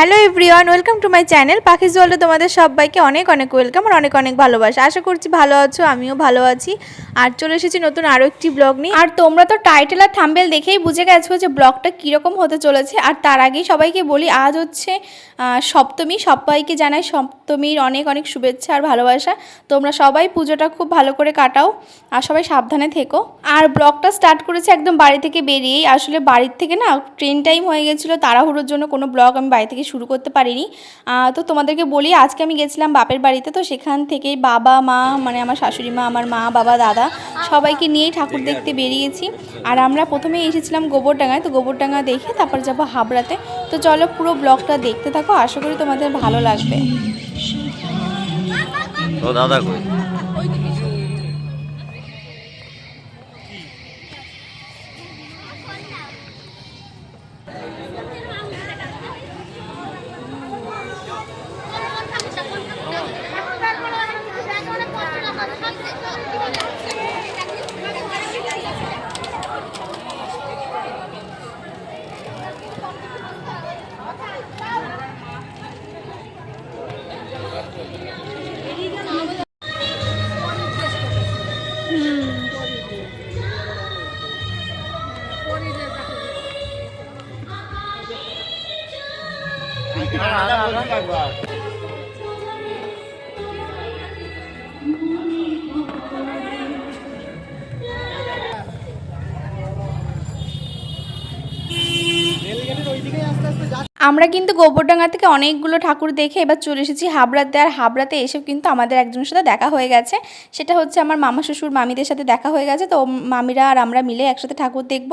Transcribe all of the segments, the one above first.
Hello everyone, welcome to my channel Pakhi's ওয়ার্ল্ডে। তোমাদের সবাইকে অনেক অনেক ওয়েলকাম আর অনেক অনেক ভালোবাসা। আশা করছি ভালো আছো, আমিও ভালো আছি। আর চলে এসেছি নতুন আরও একটি ব্লগ নিয়ে। আর তোমরা তো টাইটেল আর থাম্বেল দেখেই বুঝে গেছো যে ব্লগটা কীরকম হতে চলেছে। আর তার আগেই সবাইকে বলি, আজ হচ্ছে সপ্তমী। সবাইকে জানাই সপ্তমীর অনেক অনেক শুভেচ্ছা আর ভালোবাসা। তোমরা সবাই পুজোটা খুব ভালো করে কাটাও আর সবাই সাবধানে থেকো। আর ব্লগটা স্টার্ট করেছে একদম বাড়ি থেকে বেরিয়েই। আসলে বাড়ির থেকে না, ট্রেন টাইম হয়ে গেছিল, তাড়াহুড়োর জন্য কোনো ব্লগ আমি বাড়ি থেকে শুরু করতে পারিনি। তো তোমাদেরকে বলি, আজকে আমি গেছিলাম বাপের বাড়িতে, তো সেখান থেকেই বাবা, মা মানে আমার শাশুড়ি মা, আমার মা, বাবা, দাদা, সবাইকে নিয়েই ঠাকুর দেখতে বেরিয়েছি। আর আমরা প্রথমে এসেছিলাম গোবরডাঙ্গায়, তো গোবরডাঙ্গা দেখে তারপর যাব হাবড়াতে। তো চলো পুরো ব্লগটা দেখতে থাকো, আশা করি তোমাদের ভালো লাগবে। দাদা আমরা কিন্তু গোবরডাঙ্গা থেকে অনেকগুলো ঠাকুর দেখে এবার চলে এসেছি হাবড়াতে। আর হাবড়াতে এসেও কিন্তু আমাদের একজনের সাথে দেখা হয়ে গেছে। সেটা হচ্ছে আমার মামা শ্বশুর মামিদের সাথে দেখা হয়ে গেছে। তো মামিরা আর আমরা মিলে একসাথে ঠাকুর দেখব।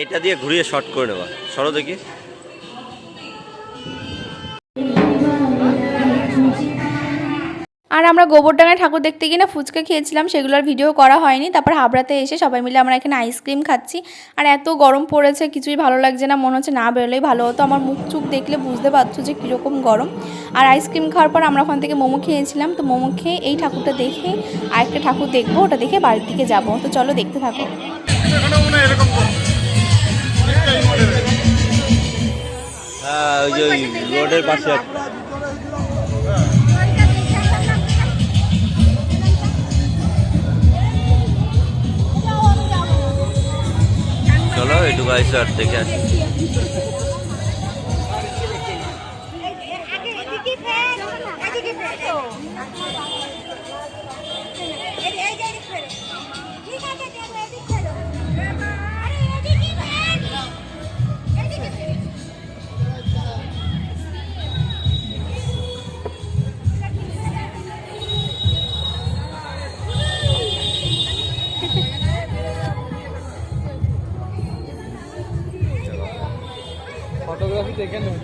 এটা দিয়ে ঘুরিয়ে শর্ট করে নেবা। সরো দেখি। আর আমরা গোবরডাঙ্গায় ঠাকুর দেখতে গিয়ে না ফুচকা খেয়েছিলাম সেগুলোর ভিডিও করা হয়নি। তারপর হাবড়াতে এসে সবাই মিলে আমরা এখানে আইসক্রিম খাচ্ছি। আর এত গরম পড়েছে কিছুই ভালো লাগছে না মনে হচ্ছে না বেরোলেই ভালো হতো। আমার মুখ চুখ দেখলে বুঝতে পারছ যে কীরকম গরম। আর আইসক্রিম খাওয়ার পর আমরা ওখান থেকে মোমো খেয়েছিলাম। তো মোমো খেয়ে এই ঠাকুরটা দেখে আরেকটা ঠাকুর দেখব ওটা দেখে বাড়ির দিকে যাব। তো চলো দেখতে থাকো। হ্যাঁ ওই যে রোডের পাশে চলো আইসো আর দেখে আসি। দেখে নেব।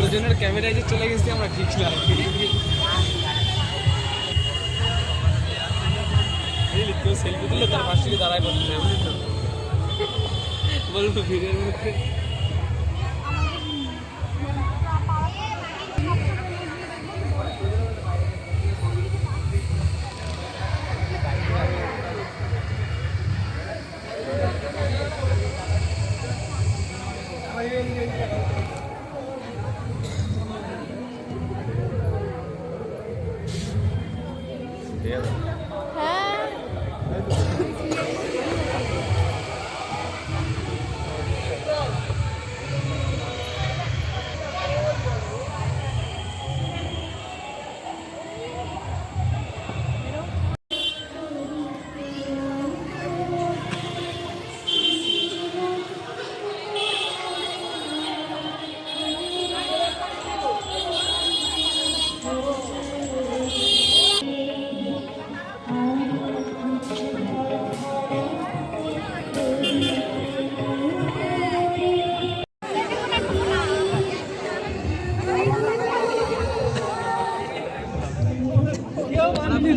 দুজনের ক্যামেরায় যে চলে গেছি আমরা ঠিক না কেউ সেলফি তুললে তার পাশে দাঁড়ায় বলতে তো বলব ভিড়ের মধ্যে। 了。哎。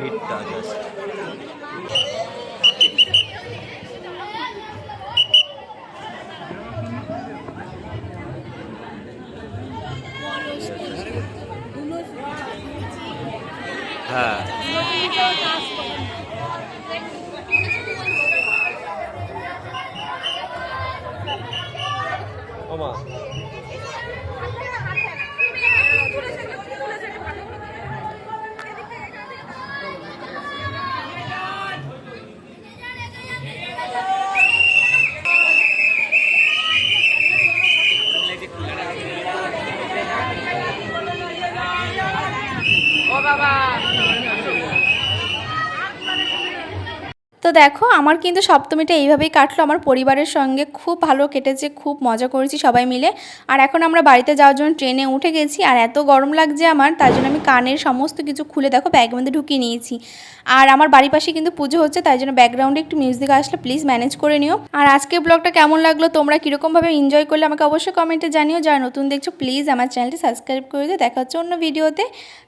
ভিড়টা জাস্ট হ্যাঁ। ওমা দেখো, আমার কিন্তু সপ্তমীটা এইভাবেই কাটলো। আমার পরিবারের সঙ্গে খুব ভালো কেটেছে, খুব মজা করেছি সবাই মিলে। আর এখন আমরা বাড়িতে যাওয়ার জন্য ট্রেনে উঠে গেছি, আর এত গরম লাগছে আমার তাই জন্য আমি কানের সমস্ত কিছু খুলে দেখো ব্যাগের মধ্যে ঢুকিয়ে নিয়েছি। আর আমার বাড়ির পাশে কিন্তু পুজো হচ্ছে, তাই জন্য ব্যাকগ্রাউন্ডে একটু মিউজিক আসলে প্লিজ ম্যানেজ করে নিও। আর আজকে ব্লগটা কেমন লাগল, তোমরা কীরকমভাবে এনজয় করলে আমাকে অবশ্যই কমেন্টে জানিও। যারা নতুন দেখছ প্লিজ আমার চ্যানেলটি সাবস্ক্রাইব করে দিও। দেখা হচ্ছে অন্য ভিডিওতে